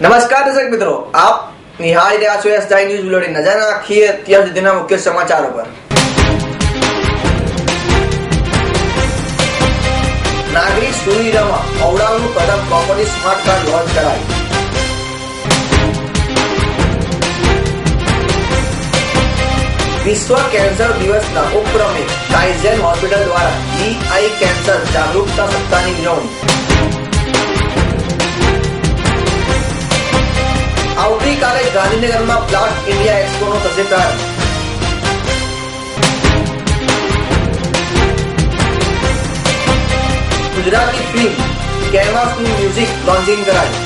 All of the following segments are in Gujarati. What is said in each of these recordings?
નમસ્કાર દર્શક મિત્રો, આપ નિહાળી રહ્યા છો એસ ન્યૂઝ બુલેટિન નજર નાખીએ અત્યાર સુધીના મુખ્ય સમાચારો પર. નાગરિક સુવિધામાં ઔડાવનું કદમ પ્રોપર્ટી સ્માર્ટ કાર્ડ લોન્ચ કરાયું. વિશ્વ કેન્સર દિવસના ઉપક્રમે કાઇઝેન હોસ્પિટલ દ્વારા જીઆઈ કેન્સર જાગૃતતા સપ્તાહની ઉજવણી. આવતીકાલે ગાંધીનગરમાં પ્લાસ્ટ ઇન્ડિયા એક્સપોનો થશે. પ્રારંભ ગુજરાતી ફિલ્મ, કેનવાસનું મ્યુઝિક લોન્ચિંગ કરાયું.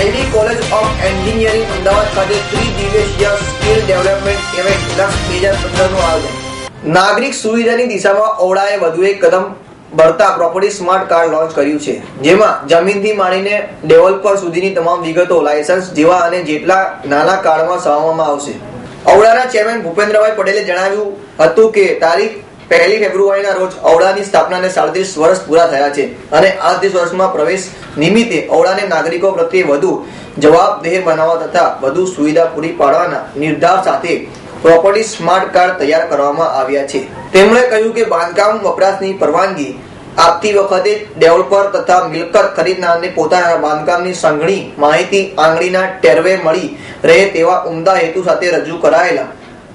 LD college of engineering Ahmedabad ખાતે ત્રિદિવસીય સ્કિલ ડેવલપમેન્ટ ઇવેન્ટ લક્ષ બે હજાર પંદરનું આયોજન. નાગરિક સુવિધાની દિશામાં ઓવડાએ વધુ એક કદમ ભરતા પ્રોપર્ટી સ્માર્ટ કાર્ડ લોન્ચ કર્યું છે. જેમાં જમીનથી માંડીને ડેવલપર સુધીની તમામ વિગતો લાયસન્સ જેવા અને જેટલા નાના કાર્ડમાં સમાવવામાં આવશે. ઔડાના ચેરમેન ભૂપેન્દ્રભાઈ પટેલે જણાવ્યું હતું કે તારીખ પહેલી ફેબ્રુઆરીના રોજ ઔડાની સ્થાપનાને સાડત્રીસ વર્ષ પૂરા થયા છે અને આ ત્રીસ વર્ષમાં પ્રવેશ નિમિત્તે ઔડાને નાગરિકો પ્રત્યે વધુ જવાબદેહ બનાવવા તથા વધુ સુવિધા પૂરી પાડવાના નિર્ધાર સાથે પ્રોપર્ટી સ્માર્ટ કાર્ડ તૈયાર કરવામાં આવ્યા છે. તેમણે કહ્યું કે બાંધકામ વપરાશની પરવાનગી આપતી વખતે ડેવલપર તથા મિલકત ખરીદનારને પોતાના બાંધકામની સંઘણી માહિતી આંગળીના ટેરવે મળી રહે તેવા ઉમદા હેતુ સાથે રજૂ કરાયેલા.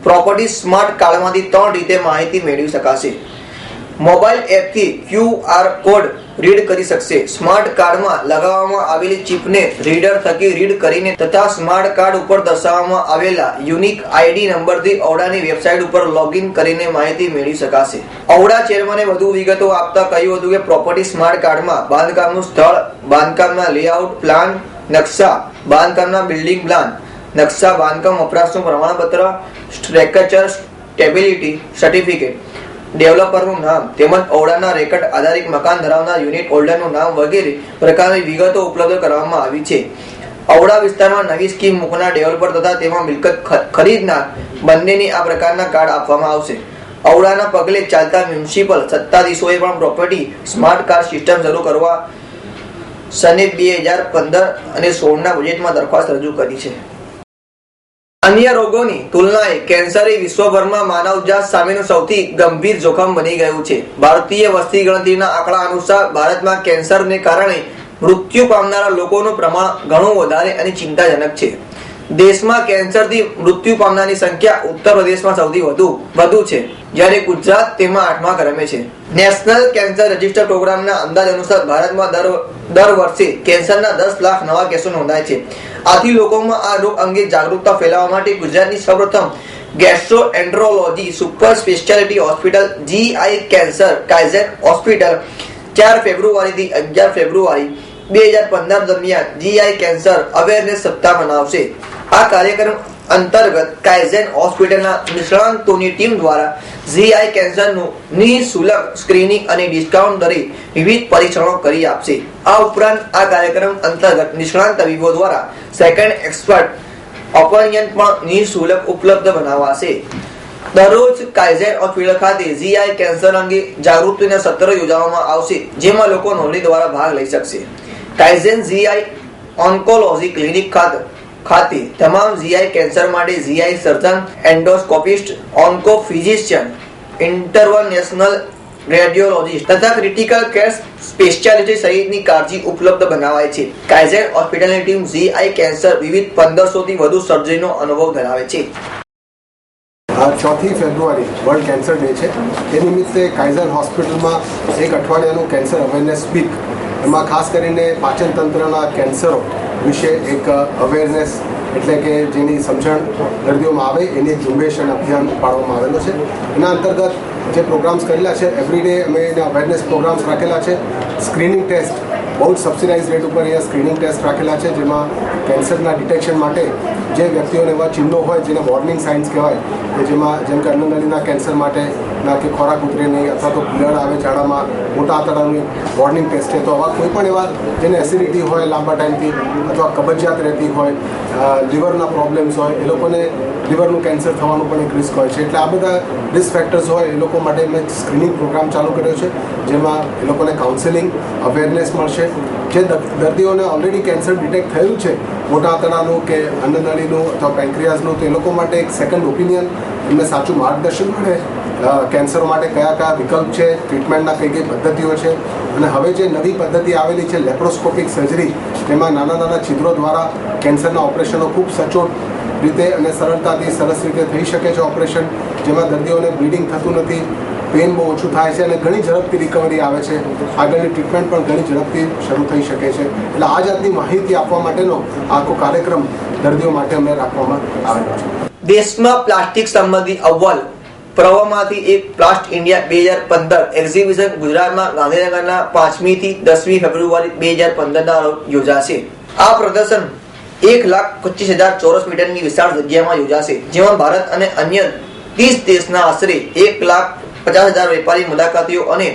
પ્રોપર્ટી સ્માર્ટ કાર્ડમાંથી ત્રણ રીતે માહિતી મેળવી શકાશે. મોબાઈલ એપથી ક્યુઆર કોડ રીડ કરી શકશે. સ્માર્ટ કાર્ડમાં લગાવવામાં આવેલી ચિપને રીડર થકી રીડ કરીને તથા સ્માર્ટ કાર્ડ ઉપર દર્શાવવામાં આવેલા યુનિક આઈડી નંબરથી ઔડાની વેબસાઇટ ઉપર લોગિન કરીને માહિતી મેળવી શકાશે. ઔડા ચેરમેને વધુ વિગતો આપતા કહ્યું હતું કે પ્રોપર્ટી સ્માર્ટ કાર્ડમાં બાંધકામનું સ્થળ, બાંધકામના લેઆઉટ પ્લાન, નકશા, બાંધકામના બિલ્ડિંગ પ્લાન, નકશા, બાંધકામ વપરાશનું પ્રમાણપત્ર, સ્ટ્રેકચર સ્ટેબિલિટી સર્ટિફિકેટ. ડેવલપરનું નામ તેમજ ઔડાના રેકર્ડ આધારિત મકાન ધરાવનાર યુનિટ હોલ્ડરનું નામ વગેરે પ્રકારની વિગતો ઉપલબ્ધ કરવામાં આવી છે. ઔડા વિસ્તારમાં નવી સ્કીમ મૂકનાર ડેવલપર તથા તેમાં મિલકત ખરીદનાર બંનેની આ પ્રકારના કાર્ડ આપવામાં આવશે. ઔડાના પગલે ચાલતા મ્યુનિસિપલ સત્તાધીશોએ પણ પ્રોપર્ટી સ્માર્ટ કાર્ડ સિસ્ટમ શરૂ કરવા સને બે હજાર પંદર અને સોળના બજેટમાં દરખાસ્ત રજૂ કરી છે. અન્ય રોગોની તુલનાએ કેન્સર એ વિશ્વભરમાં માનવજાત સામેનું સૌથી ગંભીર જોખમ બની ગયું છે. ભારતીય વસ્તી ગણતરીના આંકડા અનુસાર ભારતમાં કેન્સરને કારણે મૃત્યુ પામનારા લોકોનું પ્રમાણ ઘણું વધારે અને ચિંતાજનક છે. દેશમાં કેન્સરથી મૃત્યુ પામનારની સંખ્યા ઉત્તર પ્રદેશમાં સૌથી વધુ વધુ છે. જ્યારે ગુજરાત તેમાં આઠમા ક્રમે છે. નેશનલ કેન્સર રજિસ્ટર પ્રોગ્રામના અંદાજ અનુસાર ભારતમાં દર દર વર્ષે કેન્સરના દસ લાખ નવા કેસો નોંધાય છે. આથી લોકોમાં આ રોગ અંગે જાગૃતતા ફેલાવવા માટે ગુજરાતની સૌપ્રથમ gastro andrology super speciality hospital GI cancer Kaizen hospital, ચાર ફેબ્રુઆરીથી અગિયાર ફેબ્રુઆરી બે હજાર પંદર દરમિયાન જીઆઈ કેન્સર અવેરનેસ સપ્તાહ મનાવશે. આ કાર્યક્રમ અંતર્ગત કાઇઝેન હોસ્પિટલના નિષ્ણાંતોની ટીમ દ્વારા જીઆઈ કેન્સરનું નિઃશુલ્ક સ્ક્રીનિંગ અને ડિસ્કાઉન્ટ દરે વિવિધ પરીક્ષણો કરી આપશે. આ ઉપરાંત આ કાર્યક્રમ અંતર્ગત નિષ્ણાંત તબીબો દ્વારા સેકન્ડ એક્સપર્ટ ઓપિનિયન પણ નિઃશુલ્ક ઉપલબ્ધ બનાવાશે. દરરોજ કાઇઝેન હોસ્પિટલ ખાતે જીઆઈ કેન્સર અંગે જાગૃતિના સત્ર યોજવામાં આવશે, જેમાં લોકો નોંધણી દ્વારા ભાગ લઈ શકશે. કાઇઝેન જીઆઈ ઓન્કોલોજી ક્લિનિક ખાતે ખાતે તમામ જીઆઈ કેન્સર માટે GI surgeon endoscopist onco physician interventional radiologist તથા ક્રિટિકલ કેર સ્પેશિયાલિટી સહિતની કાળજી ઉપલબ્ધ બનાવાય છે. કાઇઝેડ હોસ્પિટલની ટીમ જીઆઈ કેન્સર વિવિધ પંદરસોથી વધુ સર્જરીનો અનુભવ ધરાવે છે. આ ચોથી ફેબ્રુઆરી વર્લ્ડ કેન્સર ડે છે. એ નિમિત્તે કાઇઝર હોસ્પિટલમાં એક અઠવાડિયાનું કેન્સર અવેરનેસ વીક. એમાં ખાસ કરીને પાચન તંત્રના કેન્સરો વિશે એક અવેરનેસ એટલે કે જેની સમજણ દર્દીઓમાં આવે, એની ઝુંબેશ અને અભિયાન પાડવામાં આવેલો છે. એના અંતર્ગત જે પ્રોગ્રામ્સ કરેલા છે એવરીડે અમે એના અવેરનેસ પ્રોગ્રામ્સ રાખેલા છે. સ્ક્રીનિંગ ટેસ્ટ બહુ જ સબસિડાઇઝ રેટ ઉપર અહીંયા સ્ક્રીનિંગ ટેસ્ટ રાખેલા છે, જેમાં કેન્સરના ડિટેક્શન માટે જે વ્યક્તિઓને એવા ચિહ્નો હોય, જેને વોર્નિંગ સાઇન્સ કહેવાય, કે જેમાં જેમ કે અન્નનળીના કેન્સર માટે ના કે ખોરાક ઉતરે નહીં અથવા તો બ્લડ આવે ઝાડામાં મોટા આંતરડાની વોર્નિંગ ટેસ્ટ છે. તો આવા કોઈ પણ એવા જેને એસિડિટી હોય, લાંબા ટાઈમથી અથવા કબજિયાત રહેતી હોય લીવરના પ્રોબ્લેમ્સ હોય, એ લોકોને લીવરનું કેન્સર થવાનું પણ એક રિસ્ક હોય છે. એટલે આ બધા રિસ્ક ફેક્ટર્સ હોય, એ લોકો માટે મેં સ્ક્રીનિંગ પ્રોગ્રામ ચાલુ કર્યો છે, જેમાં એ લોકોને કાઉન્સેલિંગ અવેરનેસ મળશે. જે દર્દીઓને ઓલરેડી કેન્સર ડિટેક્ટ થયું છે, મોટા આંતરડાનું કે અન્નનળીનું અથવા પેન્ક્રિયાઝનું તો એ લોકો માટે એક સેકન્ડ ઓપિનિયન એમને સાચું માર્ગદર્શન મળે. કેન્સર માટે કયા કયા વિકલ્પ છે, ટ્રીટમેન્ટના કઈ કઈ પદ્ધતિઓ છે અને હવે જે નવી પદ્ધતિ આવેલી છે, લેપ્રોસ્કોપિક સર્જરી, તેમાં નાના નાના છિદ્રો દ્વારા કેન્સરના ઓપરેશનો ખૂબ સચોટ રીતે અને સરળતાથી સરસ રીતે થઈ શકે છે ઓપરેશન, જેમાં દર્દીઓને બ્લીડિંગ થતું નથી પેન બહુ ઓછું થાય છે અને ઘણી ઝડપથી રિકવરી આવે છે. આગળની ટ્રીટમેન્ટ પણ ઘણી ઝડપથી શરૂ થઈ શકે છે. એટલે આ જાતની માહિતી આપવા માટેનો આખો કાર્યક્રમ દર્દીઓ માટે અમે રાખવામાં આવેલો છે. દેશમાં પ્લાસ્ટિક સંબંધી અવ્વલ પ્રવાહમાંથી એક પ્લાસ્ટ ઇન્ડિયા બે હજાર પંદર એક્ઝિબિશન ગુજરાતમાં ગાંધીનગરના પાંચમી થી દસમી ફેબ્રુઆરી બે હજાર પંદરના રોજ યોજાશે. આ પ્રદર્શન એક લાખ પચીસ હજાર ચોરસ મીટરની વિશાળ જગ્યામાં યોજાશે, જેમાં ભારત અને અન્ય ત્રીસ દેશના આશરે એક લાખ પચાસ હજાર વેપારી મુલાકાતીઓ અને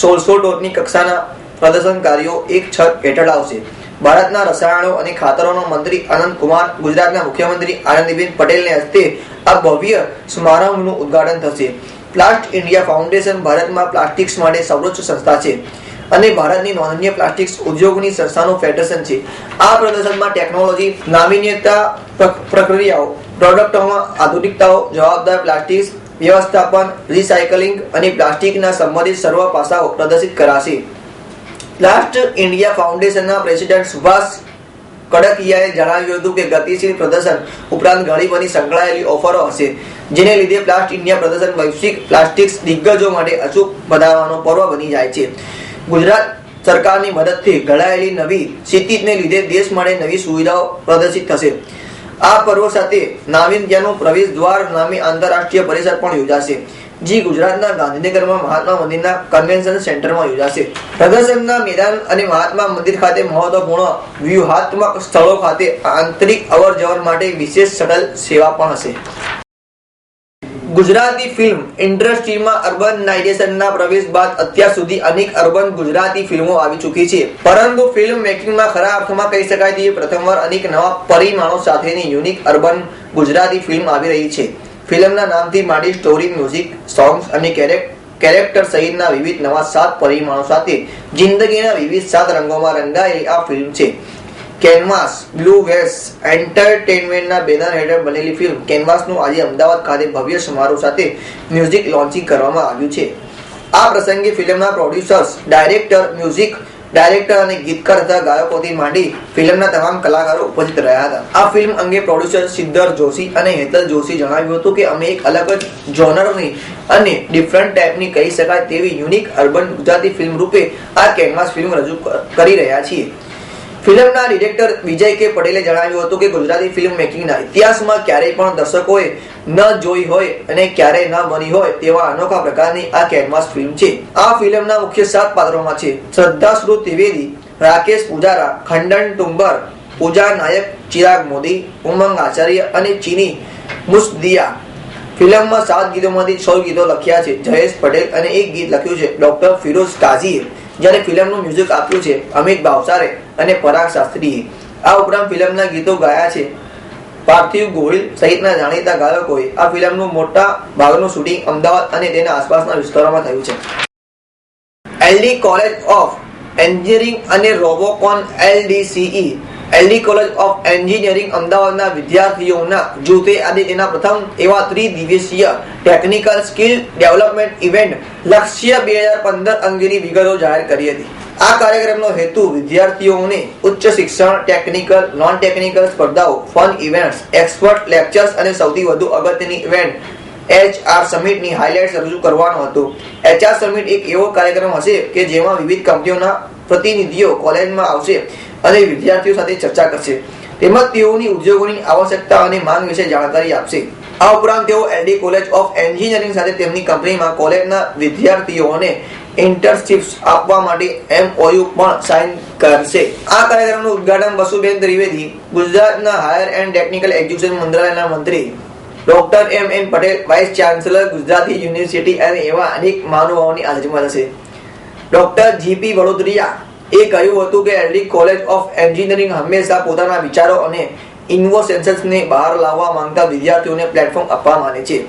સોળસો ટોચની કક્ષાના પ્રદર્શનકારીઓ એક છત હેઠળ આવશે. ભારતના રસાયણો અને ખાતરોનો મંત્રી આનંદ કુમાર, ગુજરાતના મુખ્યમંત્રી આનંદીબેન પટેલને હસ્તે આ ભવ્ય સમારંભનું ઉદ્ઘાટન થશે. પ્લાસ્ટ ઇન્ડિયા ફાઉન્ડેશન ભારતમાં પ્લાસ્ટિક્સ માટે સર્વોચ્ચ સંસ્થા છે અને ભારતની નોંધનીય પ્લાસ્ટિક્સ ઉદ્યોગની સંસ્થાનું ફેડરેશન છે. આ પ્રદર્શનમાં ટેકનોલોજી નાવીન્યતા પ્ર- પ્રક્રિયાઓ પ્રોડક્ટોમાં આધુનિકતાઓ, જવાબદાર પ્લાસ્ટિક્સ વ્યવસ્થાપન રિસાયકલિંગ અને પ્લાસ્ટિકના સંબંધિત સર્વ પાસાઓ પ્રદર્શિત કરાશે. પ્લાસ્ટ ઇન્ડિયા ફાઉન્ડેશનના પ્રેસિડેન્ટ સુભાષ કડકિયાએ જણાવ્યું હતું કે ગતિશીલ પ્રદર્શન ઉપરાંત ઘણી બધી સંકળાયેલી ઓફરો હશે, જેને લીધે પ્લાસ્ટ ઇન્ડિયા પ્રદર્શન વૈશ્વિક પ્લાસ્ટિક્સ દિગ્ગજો માટે અચૂક વધારવાનો પર્વ બની જાય છે. ગુજરાત સરકારની મદદથી ઘડાયેલી નવી સ્થિતિને લીધે દેશ માટે નવી સુવિધાઓ પ્રદર્શિત થશે. આ પર્વ સાથે નાવીન્યતાનું પ્રવેશ દ્વાર નામી આંતરરાષ્ટ્રીય પરિષદ પણ યોજાશે. જે, ગુજરાતના ગાંધીનગરમાં મહાત્મા મંદિરના કન્વેન્શન સેન્ટરમાં યોજાશે. પ્રદર્શનના મેદાન અને મહાત્મા મંદિર ખાતે મહત્વપૂર્ણ વ્યૂહાત્મક સ્થળો ખાતે આંતરિક અવર જવર માટે વિશેષ શટલ સેવા પણ હશે. ગુજરાતી ફિલ્મ ઇન્ડસ્ટ્રીમાં અર્બનાઇઝેશનના પ્રવેશ બાદ અત્યાર સુધી અનેક અર્બન ગુજરાતી ફિલ્મો આવી ચૂકી છે. પરંતુ ફિલ્મ મેકિંગમાં ખરા અર્થમાં કહી શકાય તેવી પ્રથમવાર અનેક નવા પરિમાણો સાથેની યુનિક અર્બન ગુજરાતી ફિલ્મ આવી રહી છે. ફિલ્મના નામથી માંડી સ્ટોરી, મ્યુઝિક, સોંગ્સ અને કેરેક, કેરેક્ટર સહિતના વિવિધ નવા સાત પરિમાણો સાથે જિંદગીના વિવિધ સાત રંગોમાં રંગાયેલી આ ફિલ્મ છે. કેનવાસ, બ્લુ વેસ, એન્ટરટેનમેન્ટના બેનર હેઠળ બનેલી ફિલ્મ કેનવાસનું આજે અમદાવાદ ખાતે ભવ્ય સમારોહ સાથે મ્યુઝિક લોન્ચિંગ કરવામાં આવ્યું છે. આ પ્રસંગે ફિલ્મના પ્રોડ્યુસર્સ, ડાયરેક્ટર, મ્યુઝિક ડાયરેક્ટર અને ગીતકાર તથા ગાયકોથી માંડી ફિલ્મના તમામ કલાકારો ઉપસ્થિત રહ્યા હતા. આ ફિલ્મ અંગે પ્રોડ્યુસર સિદ્ધર જોશી અને હેતલ જોશી જણાવ્યું હતું કે અમે એક અલગ જ જોનરની અને ડિફરન્ટ ટાઈપની કહી શકાય તેવી યુનિક અર્બન ગુજરાતી ફિલ્મ રૂપે આ કેનવાસ ફિલ્મ રજૂ કરી રહ્યા છીએ. ફિલ્મના ડિરેક્ટર વિજય કે પટેલે જણાવ્યું હતું કે ગુજરાતી ફિલ્મ મેકિંગના ઇતિહાસમાં ક્યારેય પણ દર્શકોએ ન જોઈ હોય અને ક્યારેય ન બની હોય તેવા અનોખા પ્રકારની આ કેનવાસ ફિલ્મ છે. આ ફિલ્મના મુખ્ય સાત પાત્રોમાં છે. શ્રદ્ધાશ્રુ ત્રિવેદી, રાકેશ પૂજારા, ખંડન ટુંબર, પૂજા નાયક, ચિરાગ મોદી, ઉમંગ આચાર્ય અને ચીની મુસ્દિયા. ફિલ્મમાં સાત ગીતોમાંથી છ ગીતો લખ્યા છે. જયેશ પટેલ અને એક ગીત લખ્યું છે. ડોક્ટર ફિરોઝ કાઝીએ, જ્યારે ફિલ્મનું મ્યુઝિક આપ્યું છે. અમિત ભાવસારે અને પરાગ શાસ્ત્રીએ આ ઉપરાંત ફિલ્મના ગીતો ગાયા છે. પાર્થિવ ગોહિલ સહિતના જાણીતા ગાયકોએ આ ફિલ્મનું મોટા ભાગનું શૂટિંગ અમદાવાદ અને તેના આસપાસના વિસ્તારોમાં થયું છે. એલડી કોલેજ ઓફ એન્જિનિયરિંગ અને Robocon LDCE, LD college of engineering અમદાવાદના વિદ્યાર્થીઓના જૂથે આજે તેના પ્રથમ એવા ત્રિદિવસીય ટેકનિકલ સ્કિલ ડેવલપમેન્ટ ઇવેન્ટ લક્ષ્ય બે હજાર પંદર અંગેની વિગતો જાહેર કરી હતી. આ કાર્યક્રમનો હેતુ વિદ્યાર્થીઓને ઉચ્ચ શિક્ષણ ટેકનિકલ નોન ટેકનિકલ સ્પર્ધાઓ ફન ઇવેન્ટ્સ એક્સપર્ટ લેક્ચર્સ અને સૌથી વધુ અગત્યની ઇવેન્ટ એચઆર સમિટની હાઇલાઇટ્સ રજૂ કરવાનો હતો. એચઆર સમિટ એક એવો કાર્યક્રમ હશે કે જેમાં વિવિધ કંપનીઓના પ્રતિનિધિઓ કોલેજમાં આવશે અને વિદ્યાર્થીઓ સાથે ચર્ચા કરશે. તેમજ તેઓની ઉદ્યોગોની આવશ્યકતા અને માંગ વિશે જાણકારી આપશે. આ ઉપરાંત તેઓ એલડી કોલેજ ઓફ એન્જિનિયરિંગ સાથે તેમની કંપનીમાં કોલેજના વિદ્યાર્થીઓને ઇન્ટર્નશિપ્સ આપવા માટે એમઓયુ પણ સાઇન કરશે. આ કાર્યક્રમનું ઉદ્ઘાટન વસુબેન ત્રિવેદી, ગુજરાતના હાયર એન્ડ ટેકનિકલ એજ્યુકેશન મંત્રાલયના મંત્રી doctor M N Patel vice chancellor Gujarati university અને એવા અનેક મહાનુભાવોની હાજરીમાં થશે ડોક્ટર જીપી વડોદરિયા એ કહ્યું હતું કે એલડી કોલેજ ઓફ એન્જિનિયરિંગ હંમેશા પોતાના વિચારો અને ઇન્વોસેન્સને બહાર લાવવા માંગતા વિદ્યાર્થીઓને પ્લેટફોર્મ આપવા માંગે છે.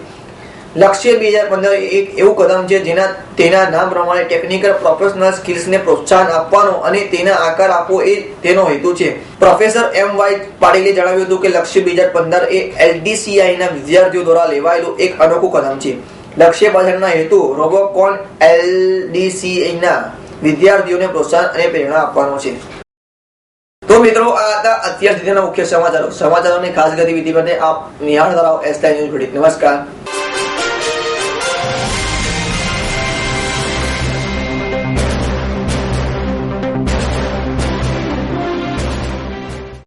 લક્ષ્ય બે હજાર પંદર એક એવું કદમ છે જેના, તેના નામ પ્રમાણે ટેકનિકલ પ્રોફેશનલ સ્કિલ્સને પ્રોત્સાહન આપવાનો અને તેના આકાર આપવો એ તેનો હેતુ છે. પ્રોફેસર એમ વાય પાટીલે જણાવ્યું હતું કે લક્ષ્ય બે હજાર પંદર એ એલડીસીઆઈના વિદ્યાર્થીઓ દ્વારા લેવાયેલું એક અનોખું કદમ છે. લક્ષ્ય પાછળના હેતુ રોબોકોન એલડીસીઆઈના વિદ્યાર્થીઓને પ્રોત્સાહન અને પ્રેરણા આપવાનો છે. તો મિત્રો, આ હતા અત્યાર સુધીના મુખ્ય સમાચારો. સમાચારોની ખાસ ગતિવિધિ માટે આપ નિહાળ ધરાવ એસ ન્યૂઝ નમસ્કાર.